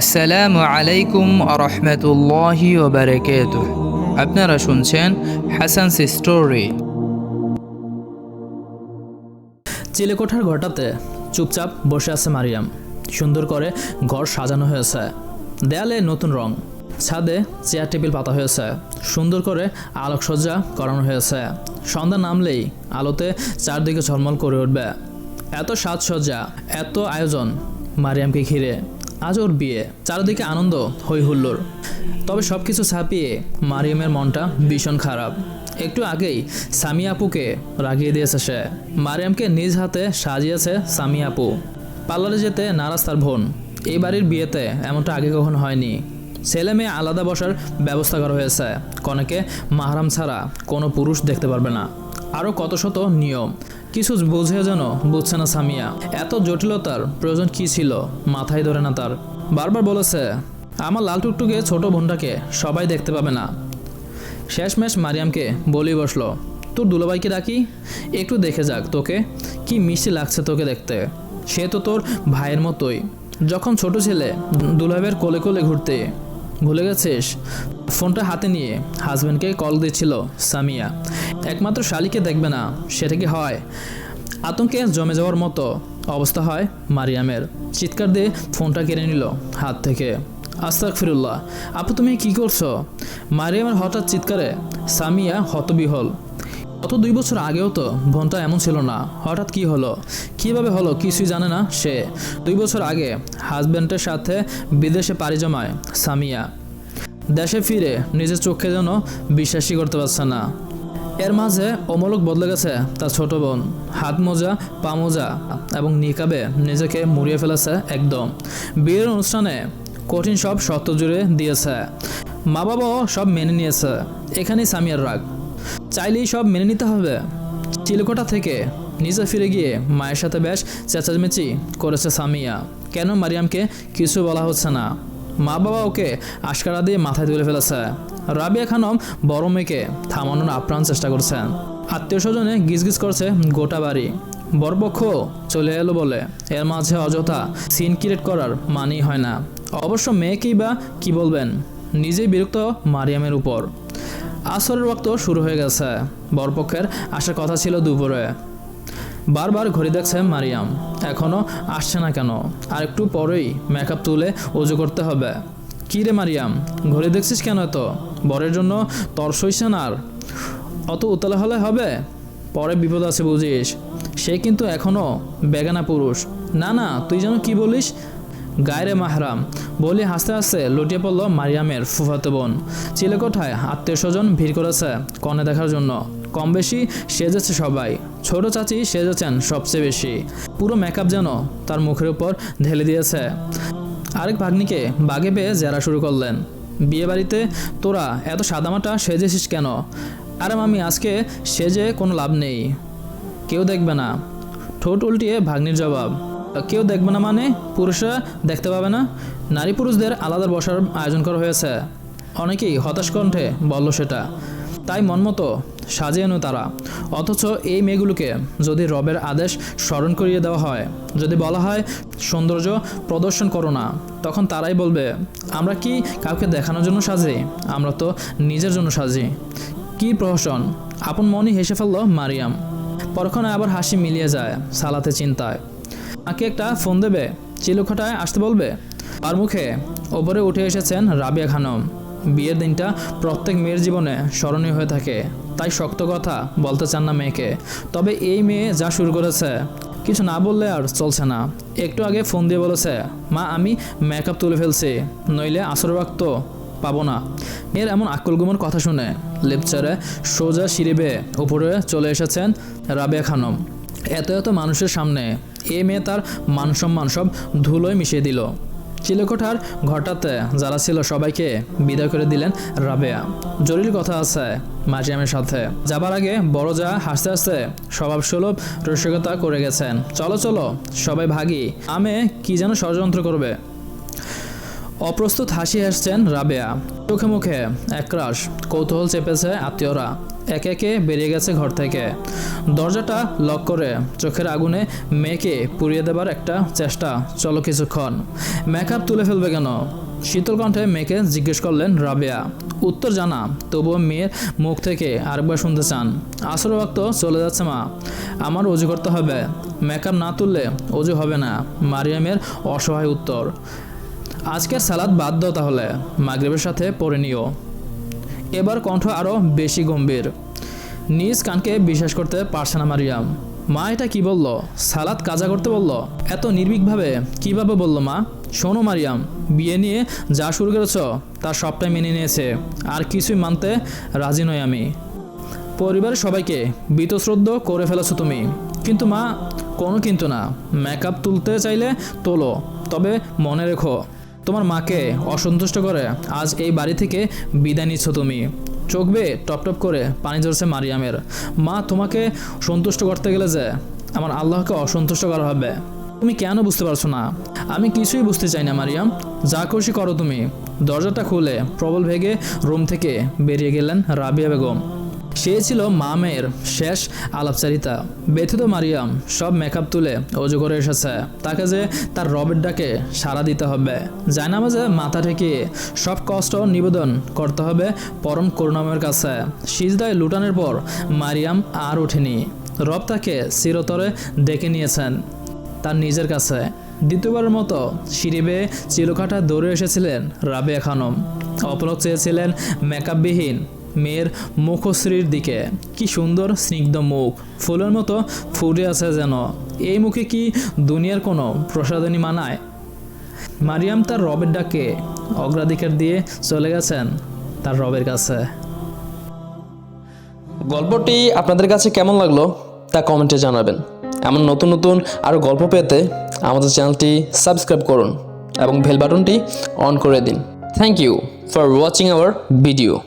আসসালামু আলাইকুম রহমতুল্লাহি ওবরাকাত আপনারা শুনছেন হাসান স্টোরি। চিলেকোঠার ঘরটাতে চুপচাপ বসে আছে মারিয়াম। সুন্দর করে ঘর সাজানো হয়েছে। দেয়ালে নতুন রং। ছাদে চেয়ার টেবিল পাতা হয়েছে। সুন্দর করে আলোকসজ্জা করানো হয়েছে। সন্ধ্যা নামলেই আলোতে চারদিকে ঝলমল করে উঠবে। এত সাজসজ্জা, এত আয়োজন মারিয়ামকে ঘিরে। আজ ওর বিয়ে। চারিদিকে আনন্দ হই হুল্লোড় তবে সব কিছু ছাপিয়ে মারিয়ামের মনটা ভীষণ খারাপ। একটু আগেই সামি আপুকে রাগিয়ে দিয়েছে সে। মারিয়ামকে নিজ হাতে সাজিয়েছে সামি আপু। পার্লারে যেতে নারাজ তার বোন। এই বাড়ির বিয়েতে এমনটা আগে কখনো হয়নি। ছেলে মেয়ে আলাদা বসার ব্যবস্থা করা হয়েছে। কনেকে মাহারাম ছাড়া কোনো পুরুষ দেখতে পারবে না। আরও কত শত নিয়ম। কিছু বুঝে যেন বুঝছে না সামিয়া। এত জটিলতার প্রয়োজন কি ছিল? মাথায় ধরে না তার। বারবার বলেছে, আমার লাল টুকটুকে ছোট বোনটাকে সবাই দেখতে পাবে না। শেষমেশ মারিয়ামকে বলি বসল, তোর দুলাভাইকে ডাকি? একটু দেখে যাক তোকে। কি মিষ্টি লাগছে তোকে দেখতে। সে তো তোর ভাইয়ের মতোই। যখন ছোট ছেলে দুলাভাইয়ের কোলে কোলে ঘুরতে ভুলে গেছিস ফোনটা হাতে নিয়ে হাজব্যান্ডকে কল দিচ্ছিল সামিয়া। একমাত্র শালিকে দেখবে না, সেটা কি হয়? আতঙ্কে জমে যাওয়ার মতো অবস্থা হয় মারিয়ামের। চিৎকার দিয়ে ফোনটা কেড়ে নিল হাত থেকে। আস্তাক ফিরুল্লাহ আপু তুমি কি করছ? মারিয়ামের হঠাৎ চিৎকারে সামিয়া হতবিহল। গত দুই বছর আগেও তো বোনটা এমন ছিল না। হঠাৎ কি হলো? কীভাবে হলো কিছুই জানে না সে। দুই বছর আগে হাজব্যান্ডের সাথে বিদেশে পাড়ি জমায় সামিয়া। দেশে ফিরে নিজের চোখে যেন বিশ্বাসই করতে পারছে না। এর মাঝে অমলক বদলে গেছে তার ছোট বোন। হাত মোজা, পা মোজা এবং নিকাবে নিজেকে মুড়িয়ে ফেলেছে একদম। বিয়ের অনুষ্ঠানে কঠিন সব শর্ত জুড়ে দিয়েছে। মা বাবাও সব মেনে নিয়েছে। এখানেই সামিয়ার রাগ। চাইলেই সব মেনে নিতে হবে। চিলকোটা থেকে নিজে ফিরে গিয়ে মায়ের সাথে বেশ চেঁচামেচি করেছে সামিয়া। কেন মারিয়ামকে কিছু বলা হচ্ছে না? মা বাবা ওকে আশকারা দিয়ে মাথায় তুলে ফেলেছে। রাবিয়া খানম বড় মেয়েকে থামানোর আপ্রাণ চেষ্টা করছেন আত্মীয় স্বজনে গিজগিজ করছে গোটা বাড়ি। বরপক্ষ চলে এলো বলে এর মাঝে অযথা সিন ক্রিয়েট করার মানেই হয় না। অবশ্য মেয়েকেই বা কি বলবেন? নিজেই বিরক্ত মারিয়ামের উপর। আসরের রক্ত শুরু হয়ে গেছে। বরপক্ষের আসার কথা ছিল দুপুরে। বারবার ঘড়ি দেখছে মারিয়াম। এখনও আসছে না কেন? আর একটু পরেই মেকআপ তুলে উজু করতে হবে। কী রে মারিয়াম, ঘড়ি দেখছিস কেন এত? বরের জন্য তর্স হইছে না আর? অত উতলা হলে হবে? পরে বিপদ আছে বুঝিস। সে কিন্তু এখনও বেগানা পুরুষ। না না, তুই যেন কি বলিস? গায়রে মাহরাম, বলি হাসতে হাসতে লুটিয়ে পড়ল মারিয়ামের ফুফাতো বোন। চিলেকোঠায় আত্মীয় স্বজন ভিড় করেছে কনে দেখার জন্য। কম বেশি সেজেছে সবাই। ছোট চাচি সেজেছেন সবচেয়ে বেশি। পুরো মেকআপ যেন তার মুখের উপর ঢেলে দিয়েছে। আরেক ভাগ্নিকে বাগে পেয়ে জেরা শুরু করলেন। বিয়ে বাড়িতে তোরা এত সাদামাটা সেজেছিস কেন? আরে মামি, আজকে সেজে কোনো লাভ নেই। কেউ দেখবে না। ঠোঁট উল্টিয়ে ভাগ্নির জবাব। কেউ দেখবে না মানে পুরুষরা দেখতে পাবে না। নারী পুরুষদের আলাদা বসার আয়োজন করা হয়েছে। অনেকেই হতাশ কণ্ঠে বলল সেটা। তাই মনমতো সাজিয়ে নো তারা। অথচ এই মেয়েগুলোকে যদি রবের আদেশ স্মরণ করিয়ে দেওয়া হয়, যদি বলা হয়, সৌন্দর্য প্রদর্শন করো না, তখন তারাই বলবে, আমরা কি কাউকে দেখানোর জন্য সাজি? আমরা তো নিজের জন্য সাজি। কি প্রহসন, আপন মনই হেসে ফেলল মারিয়াম। পরক্ষণে আবার হাসি মিলিয়ে যায় সালাতে চিন্তায়। আকে একটা ফোন দেবে চিলুখাটায় আসতে বলবে আর মুখে ওপরে উঠে এসেছেন রাবিয়া খানম। বিয়ের দিনটা প্রত্যেক মেয়ের জীবনে স্মরণীয় হয়ে থাকে। তাই শক্ত কথা বলতে চান না মেয়েকে। তবে এই মেয়ে যা শুরু করেছে, কিছু না বললে আর চলছে না। একটু আগে ফোন দিয়ে বলেছে, মা, আমি মেকআপ তুলে ফেলছি, নইলে আসর রাখত পাবো না। মেয়ের এমন আকুল গুমর কথা শুনে লেপচারে সোজা সিঁড়িবে উপরে চলে এসেছেন রাবিয়া খানম। এত এত মানুষের সামনে এ মেয়ে তার মান সম্মান সব ধুলোয় মিশিয়ে দিল। চিলেকোঠার ঘটাতে যারা ছিল সবাইকে বিদায় করে দিলেন রাবেয়া। জরুরি কথা আছে মারিয়ামের সাথে। যাবার আগে বড় যা হাসতে হাসতে স্বভাব সুলভ রসিকতা করে গেছেন। চলো চলো, সবাই ভাগি। আমে কি যেন ষড়যন্ত্র করবে। অপ্রস্তুত হাসি হাসছেন রাবেয়া। চোখে মুখে একরাশ কৌতূহল চেপেছে আত্মীয়রা। একে একে বেরিয়ে গেছে ঘর থেকে। দরজাটা লক করে চোখের আগুনে মেয়েকে পুড়িয়ে দেবার একটা চেষ্টা। চলো কিছুক্ষণ। মেকআপ তুলে ফেলবে কেন? শীতল কণ্ঠে মেয়েকে জিজ্ঞেস করলেন রাবেয়া। উত্তর জানা, তবুও মেয়ের মুখ থেকে আরেকবার শুনতে চান। আসর ওয়াক্ত চলে যাচ্ছে মা। আমার অজু করতে হবে। মেকআপ না তুললে অজু হবে না। মারিয়ামের অসহায় উত্তর। আজকের সালাদ বাদ দাও তাহলে। মাগরিবের সাথে পড়ে নিও। এবার কণ্ঠ আরও বেশি গম্ভীর। নিজ কানকে বিশ্বাস করতে পারছে না মারিয়াম। মা এটা কি বলল? সালাদ কাজা করতে বলল? এত নির্ভীকভাবে কীভাবে বলল মা? শোনো মারিয়াম, বিয়ে নিয়ে যা শুরু করেছ তার সবটাই মেনে নিয়েছে। আর কিছুই মানতে রাজি নই আমি। পরিবারের সবাইকে বীতশ্রদ্ধ করে ফেলেছো তুমি। কিন্তু মা, কোনো কিন্তু না। মেকআপ তুলতে চাইলে তোলো, তবে মনে রেখো। তোমার মাকে অসন্তুষ্ট করে? আজ এই বাড়ি থেকে বিদায় নিচ্ছ তুমি। চোখ বেয়ে টপ টপ করে পানি ঝরছে মারিয়ামের। মা, তোমাকে সন্তুষ্ট করতে গেলে যে আমার আল্লাহকে অসন্তুষ্ট করা হবে। তুমি কেন বুঝতে পারছ না? আমি কিছুই বুঝতে চাই না, মারিয়াম। যা খুশি করো তুমি। দরজাটা খুলে প্রবল ভেগে রুম থেকে বেরিয়ে গেলেন রাবিয়া বেগম। সে ছিল মা মেয়ের শেষ আলাপচারিতা। ব্যথিত মারিয়াম সব মেকআপ তুলে অজু করে এসেছে। তাকে যে তার রবের ডাকে সাড়া দিতে হবে। জায়নামাজে মাথা ঠেকিয়ে সব কষ্ট নিবেদন করতে হবে পরম করুণাময়ের কাছে। সিজদায় লুটানোর পর মারিয়াম আর ওঠেনি। রব তাকে চিরতরে ডেকে নিয়েছেন তার নিজের কাছে। দ্বিতীয়বারের মতো সিঁড়ি বেয়ে চিলকাটা দৌড়ে এসেছিলেন রাবেয়া খানম। অপলক চেয়েছিলেন মেকআপবিহীন মেয়ের মুখশ্রীর দিকে। কি সুন্দর স্নিগ্ধ মুখ। ফুলের মতো ফুটে আছে যেন। এই মুখে কি দুনিয়ার কোনো প্রসাদনী মানায়? মারিয়াম তার রবের ডাকে অগ্রাধিকার দিয়ে চলে গেছেন তার রবের কাছে। গল্পটি আপনাদের কাছে কেমন লাগল তা কমেন্টে জানাবেন। এমন নতুন নতুন আরও গল্প পেতে আমাদের চ্যানেলটি সাবস্ক্রাইব করুন এবং বেল বাটনটি অন করে দিন। Thank you for watching our video.